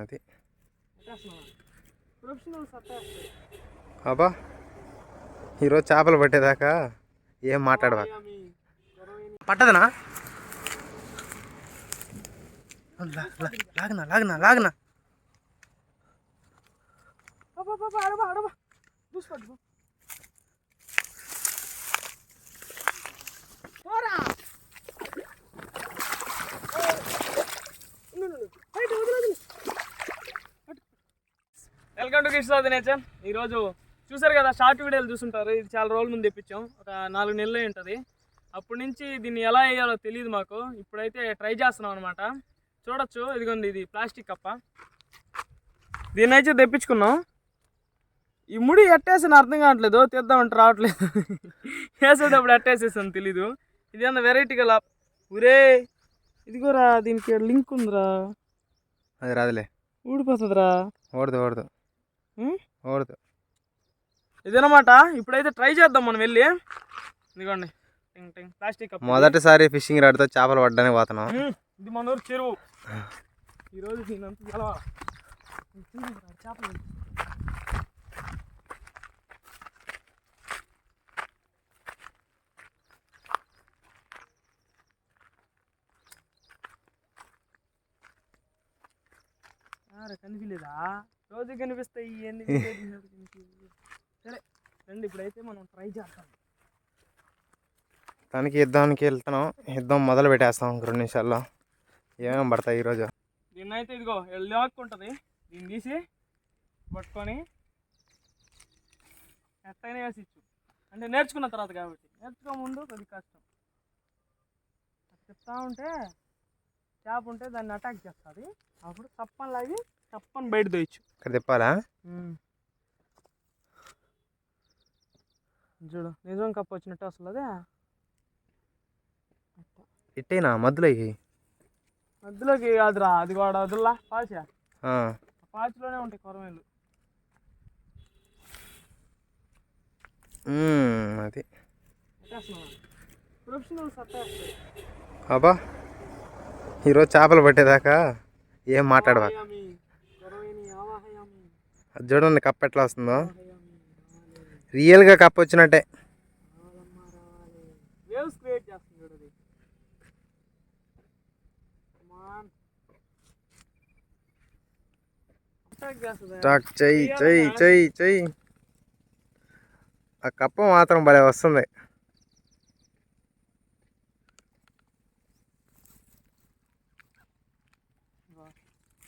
అది. అబ్బా ఈరోజు చేపలు పట్టేదాకా ఏం మాట్లాడవా? పట్టదనా? లాగనా లాగనా లాగనా. పోరా వెల్కమ్ టు కృష్ణ నేచర్ ఈరోజు చూసారు కదా షార్ట్ వీడియోలు చూసుంటారు ఇది చాలా రోజుల ముందు తెప్పించాం. ఒక నాలుగు నెలలు అయి ఉంటుంది. అప్పటి నుంచి దీన్ని ఎలా వేయాలో తెలియదు మాకు. ఇప్పుడైతే ట్రై చేస్తున్నాం అనమాట చూడొచ్చు. ఇదిగోండి ఇది ప్లాస్టిక్ కప్ప. దీన్ని అయితే తెప్పించుకున్నాం. ఈ ముడి ఎట్టేసిన అర్థం కావట్లేదు. తీద్దామంటే రావట్లేదు. వేసేటప్పుడు ఎట్టేసేసాను తెలీదు. ఇది అన్న వెరైటీ గల ఊరే ఇదిగోరా దీనికి లింక్ ఉందిరా. అది రాదులే. ఊడిపోతుందిరా. ఓడదు ఓడదు ఇదనమాట. ఇప్పుడైతే ట్రై చేద్దాం మనం వెళ్ళి. ఇదిగోండి. ప్లాస్టిక్ మొదటిసారి ఫిషింగ్ రాడ్తో చేపలు పట్టడానికి పోతున్నాం. ఇది మన ఊరు చెరువు. ఈరోజు గెలవాలి చేపలు. కనిపించలేదా రోజు కనిపిస్తాయి ఇవన్నీ సరే రండి ఇప్పుడైతే మనం ట్రై చేస్తాం తనకి యుద్ధానికి వెళ్తున్నాం. యుద్ధం మొదలు పెట్టేస్తాం ఇంక రెండు నిమిషాల్లో. ఏమేమి పడతాయి ఈరోజు? దీన్ని అయితే ఇదిగో వెళ్ళాకుంటుంది దీన్ని తీసి పట్టుకొని ఎట్టయినా వేసి ఇచ్చు. అంటే నేర్చుకున్న తర్వాత కాబట్టి. నేర్చుకో ముందు కొద్ది కష్టం. చెప్తా ఉంటే చేప ఉంటే దాన్ని అటాక్ చేస్తుంది. అప్పుడు తప్పని లాగి తప్పని బయట దొయ్యచ్చు ఇక్కడ తిప్పాలా? చూడు నిజం కప్పు వచ్చినట్టు అసలు అదే. ఇట్టేనా మధ్యలోకి మధ్యలోకి కాదురా అది కూడా వదల్లా పాల్చా? ఆ, పాచిలోనే ఉంటాయి కొరమేలు. అది. ప్రొఫెషనల్ అబ్బా ఈరోజు చేపలు పట్టేదాకా ఏం మాట్లాడవా? అది చూడండి కప్ప ఎట్లా వస్తుందో. రియల్గా కప్ప వచ్చినట్టే? స్టాక్ చెయ్యి చెయ్యి చెయ్యి చెయ్యి. ఆ కప్ప మాత్రం భలే వస్తుంది.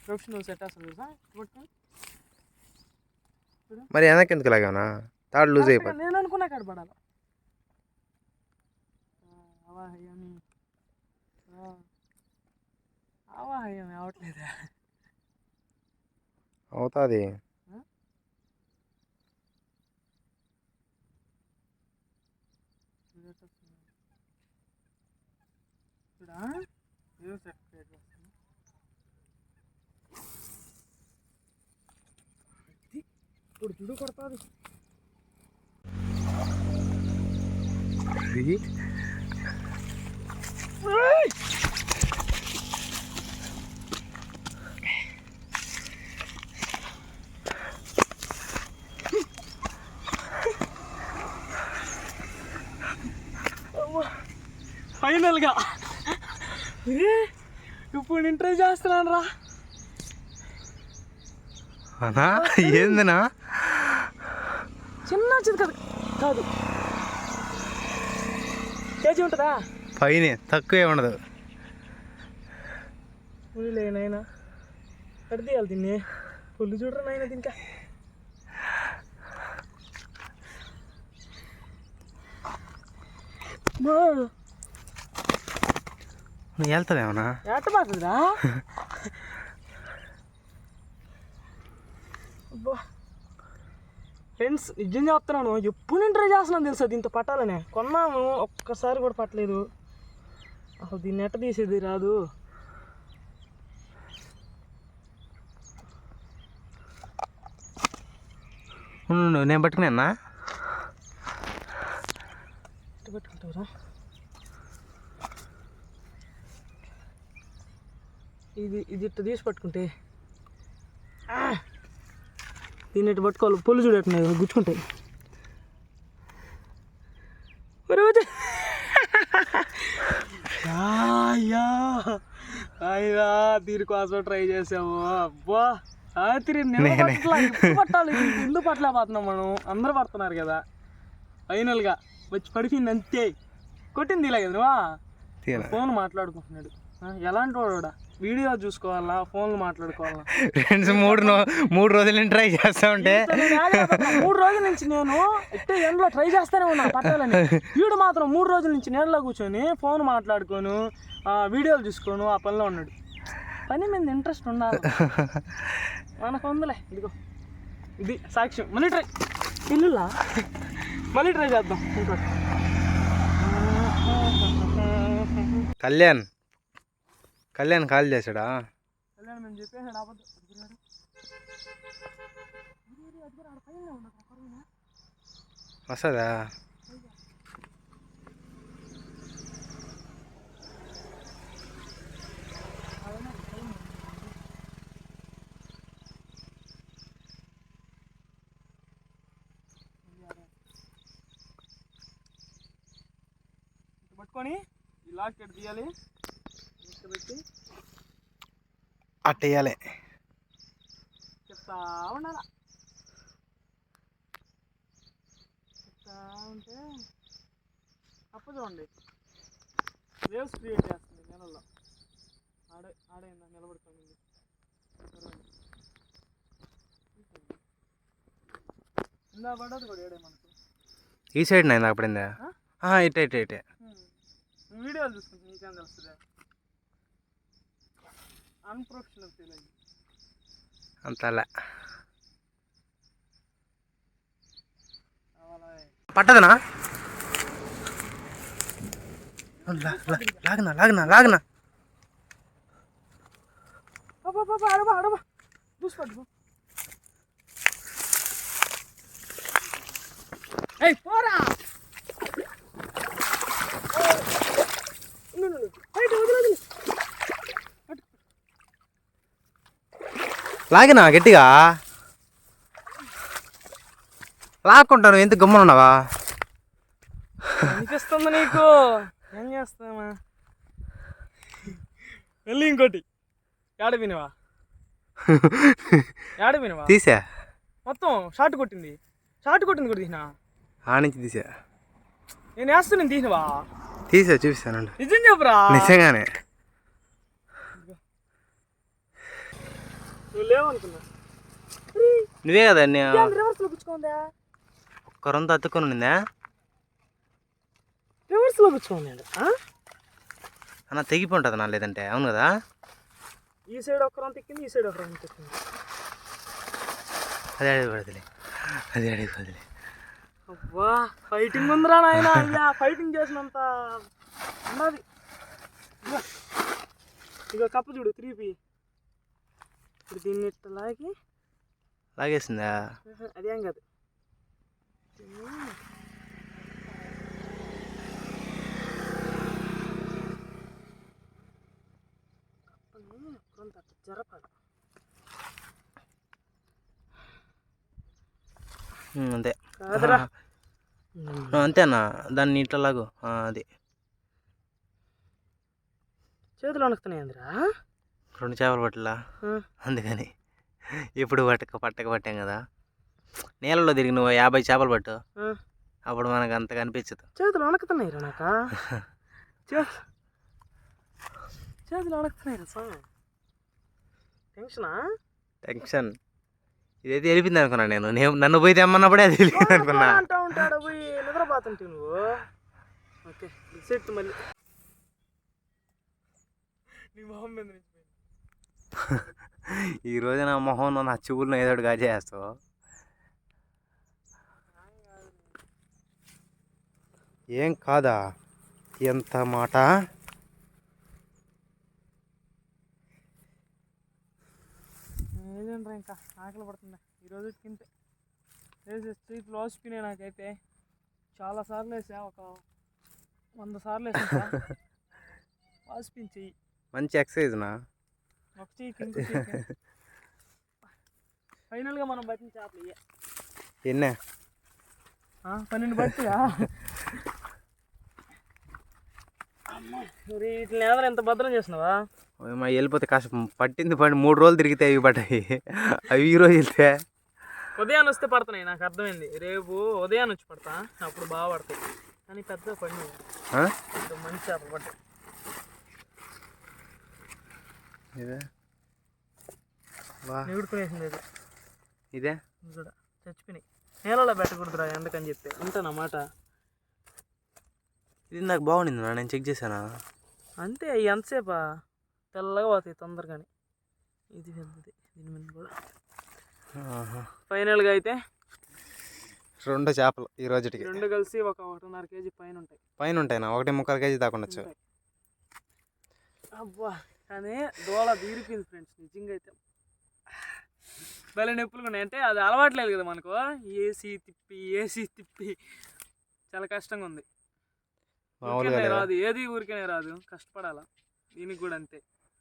ప్రొఫెషనల్ సెట్ అసలు. మరి వెనక్కి ఎందుకు లాగానా తాడు లూజ్ అయిపోయింది నేను అనుకున్నా కాడ పడాలి అవట్లేదా? అవుతుంది. చూడా ఏం సెట్ క్రియేట్ చేస్తాను ఇది ఇప్పుడు జుడు కొడతాది. ఫైనల్గా. ఏ, ఇప్పుడు నేను ట్రై చేస్తున్నాను రా అనా ఏందినా? చిన్న చిన్న కాదు. కాదు కేజీ ఉంటుందా? పైన తక్కువే ఉండదు. ఉనిలే నాయన. కడిదీయాలి దీన్ని. పుల్లు చూడరా నాయన దీనికా? నువ్వు వెళ్తావేమన్నా ఎట్ట పాకుదురా అబ్బా ఫ్రెండ్స్ నిజం చెప్తున్నాను ఎప్పుడు నేను ట్రై చేస్తున్నాను తెలుసా దీంతో పట్టాలనే? కొన్నాము ఒక్కసారి కూడా పట్టలేదు. అసలు దీన్ని ఎట్ట తీసేది రాదు. నేను పట్టుకున్నా? ఎట్ట పట్టుకుంటావురా? ఇది ఇది ఇట్ట తీసి పట్టుకుంటే. దీన్ని ఇటు పట్టుకోవాలి? పొల్లు చూడట్టున్నాయి గుచ్చుకుంటాయి. అయ్యా అయ్యా దీనికోసం ట్రై చేసాము. అబ్బా. రాత్రి పట్టాలి? ఇల్లు పట్టలేకపోతున్నాం మనం? అందరూ పడుతున్నారు కదా. ఫైనల్గా వచ్చి పడిపోయింది అంతే. కొట్టింది ఇలా కదా ఫోన్ మాట్లాడుకుంటున్నాడు. ఎలాంటి వాడు వీడియో చూసుకోవాలా? ఫోన్లు మాట్లాడుకోవాలా? ఫ్రెండ్స్ మూడు మూడు రోజుల నుంచి ట్రై చేస్తా ఉంటే. నేను. మూడు రోజుల నుంచి నేను ఇట్టే ఎండలో ట్రై చేస్తానే ఉన్నా పట్టాలని. వీడు మాత్రం మూడు రోజుల నుంచి నీళ్ళలో కూర్చొని ఫోన్ మాట్లాడుకోను ఆ, వీడియోలు చూసుకోను ఆ పనిలో ఉన్నాడు. పని మీద ఇంట్రెస్ట్ ఉండాలి. మనకు ఉందిలే ఇదిగో. ఇది సాక్ష్యం. మళ్ళీ ట్రై. ఇల్లులా మళ్ళీ ట్రై చేద్దాం. ఇంకోటి. కళ్యాణ్. కళ్యాణ్ కాల్ చేశాడా? కళ్యాణ్ మేము చెప్పేసాడు అబద్ధం. వస్తుందా? పట్టుకొని ఈ లాక్ ఇక్కడ తీయాలి. పెట్టి అట్టేయాలి. చెప్తా ఉండాల? చెప్తా ఉంటే అప్పు చూడండి. వేవ్స్ క్రియేట్ చేస్తుంది నెలల్లో. ఆడే ఆడే ఇందా నిలబడుతుంది. ఇందా పడ్డది కూడా ఏడే మనకు? ఈ సైడ్ నా పడిందా? ఆ? ఇటే ఇటే ఇటే. వీడియోలు చూసుకుంటే నీకేం తెలుస్తుంది? అన్ప్రొఫెషనల్ ఫీల్ అయ్యి అంతలా కావాలా పట్టదనా లా- లా- లాగనా లాగనా లాగనా అబ్బా అబ్బా అడబా అడబా చూసి పట్టు లాగినా గట్టిగా? లాక్కుంటాను ఎంత గమ్మున ఉన్నావా అనిపిస్తుంది నీకు. ఏం చేస్తామా వెళ్ళి ఇంకోటి. ఏడ వినవా? ఏడ వినవా? తీసా. మొత్తం షార్ట్ కొట్టింది. షార్ట్ కొట్టింది కూడా తీసినా? ఆ నుంచి తీసా. నేను వేస్తున్నాను తీసినవా? తీసా చూపిస్తానండి నిజం చెప్పురా. నిజంగానే. నువ్వు లేవనుకున్నా నువ్వే కదా రివర్స్లో పుచ్చుకోందా? ఒక్కరంతా అతుక్కొని ఉందా రివర్స్లో పుచ్చుకోండి అన్న తెగిపోంటుంది నా లేదంటే అవును కదా? ఈ సైడ్ ఒక్కరంత ఎక్కింది ఈ సైడ్ ఒక్కరంత ఎక్కింది. అది అడిగిపోదులే అది అడిగిపోదులే అబ్బా ఫైటింగ్ ఉందిరా నాయన అయ్యా ఫైటింగ్ చేసినంత ఉన్నది. ఇగో కప్పు చూడు త్రీ పి ఇప్పుడు దీన్ని ఇట్లా లాగి. లాగేసిందా? అదేం కాదు. జరపాలి అంతే. కాదురా. ఆ, అంతే అన్న దాన్ని ఇట్లా లాగు. అది. చేతులు వణుకుతున్నాయి అందిరా రెండు చేపలు పట్టలా? అందుకని ఇప్పుడు పట్టక పట్టక పట్టాం కదా. నీళ్ళలో తిరిగి నువ్వు యాభై చేపలు పట్టు. అప్పుడు మనకు అంత కనిపించదు. చేతులు వణుకుతున్నాయి రా నాక. చేతులు వణుకుతున్నాయి రా టెన్షనా? టెన్షన్. ఇదైతే వెళ్ళిపోయింది అనుకున్నా నేను. నేను నన్ను పోయి తెమ్మన్నప్పుడే అది వెళ్ళిపోయింది అనుకున్నా. అంటా ఉంటాడు? పోయి నిద్రపోతుంటే నువ్వు. ఓకే సెట్ మళ్ళీ. నీ మొహం మీద నుంచి పోయింది. ఈ రోజు నా మొహం నా చెవులను ఏదో ఒకటి కాజేస్తావు ఏం కాదా? ఎంత మాట? ఏదంట్రా ఇంకా ఆకలి పడుతుంది ఈరోజు తింటే. వేసే చేతులు వాసిపోయినాయి నాకైతే చాలా సార్లు వేసా. ఒక వంద సార్లు వేసా వాసిపోయింది చెయ్యి. మంచి ఎక్సర్సైజ్ చెయ్యి ఫైనల్గా మనం పట్టిన చేపలు ఇయ్యే. ఎన్నే? ఆ, పన్నెండు మరి వీటిని ఏదైనా ఎంత భద్రం చేసినావా? మా వెళ్ళిపోతే కాస్త పట్టింది పడి మూడు రోజులు తిరిగితే అవి పడ్డాయి. అవి ఈ రోజు వెళ్తే. ఉదయాన్ని వస్తే పడుతున్నాయి నాకు అర్థమైంది. రేపు ఉదయాన్ని వచ్చి పడతా. అప్పుడు బాగా పడతాయి. కానీ పెద్ద? పెద్ద మంచి చేపలు పట్టాయి ఇదే. నిగుడుకునేసింది ఇది? కూడా. చచ్చిపోయినాయి. నేలలో పెట్టకూడదురా ఎందుకని చెప్తే. అంతేనమాట ఇది నాకు బాగుండింది నా నేను చెక్ చేశానా? అంతే ఎంతసేపా? తెల్లగా పోతాయి తొందరగానే. ఇది పెద్దది దీని మీద కూడా. ఫైనల్గా అయితే రెండు చేపలు ఈ రోజుటికి. రెండు కలిసి ఒక ఒకటిన్నర కేజీ పైన ఉంటాయి. పైన ఉంటాయినా? ఒకటి ముక్కలు కేజీ దాకా ఉండొచ్చు. అబ్బా. కానీ దోళ తీరిపోయింది ఫ్రెండ్స్ నిజంగా అయితే భలే నొప్పులు ఉన్నాయి అంటే అది అలవాట్లేదు కదా మనకు. ఏసీ తిప్పి ఏసీ తిప్పి. చాలా కష్టంగా ఉంది లేదా రాదు. ఏది ఊరికేనే రాదు. కష్టపడాలా. దీనికి కూడా అంతే.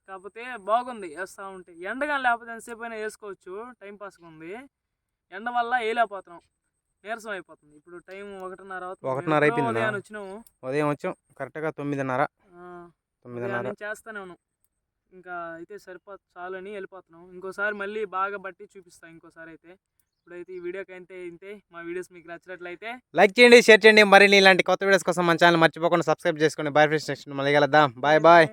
కాకపోతే బాగుంది. వేస్తూ ఉంటే. ఎండగా లేకపోతే ఎంతసేపు అయినా వేసుకోవచ్చు. టైం పాస్గా ఉంది ఎండ వల్ల వేయలేకపోతున్నాం. నీరసం అయిపోతుంది. ఇప్పుడు టైం ఒకటిన్నర ఒకటిన్నర అయిపోయిందా? ఉదయాన్నే వచ్చినాము ఉదయం వచ్చాం. కరెక్ట్గా తొమ్మిదిన్నర. తొమ్మిదిన్నర. నేను చేస్తానే ఉన్నాం. ఇంకా అయితే సరిపో చాలు అని వెళ్ళిపోతున్నాం. ఇంకోసారి మళ్ళీ బాగా బట్టి చూపిస్తాం ఇంకోసారి అయితే. ఇప్పుడైతే ఈ వీడియోకి అయితే ఇంతే మా వీడియోస్ మీకు నచ్చినట్లయితే లైక్ చేయండి షేర్ చేయండి. మరిన్ని ఇలాంటి కొత్త వీడియోస్ కోసం మన ఛానల్ మర్చిపోకుండా సబ్స్క్రైబ్ చేసుకోండి బాయ్ ఫ్రెండ్స్ నెక్స్ట్ మళ్ళీ కలుద్దాం. బాయ్. బాయ్.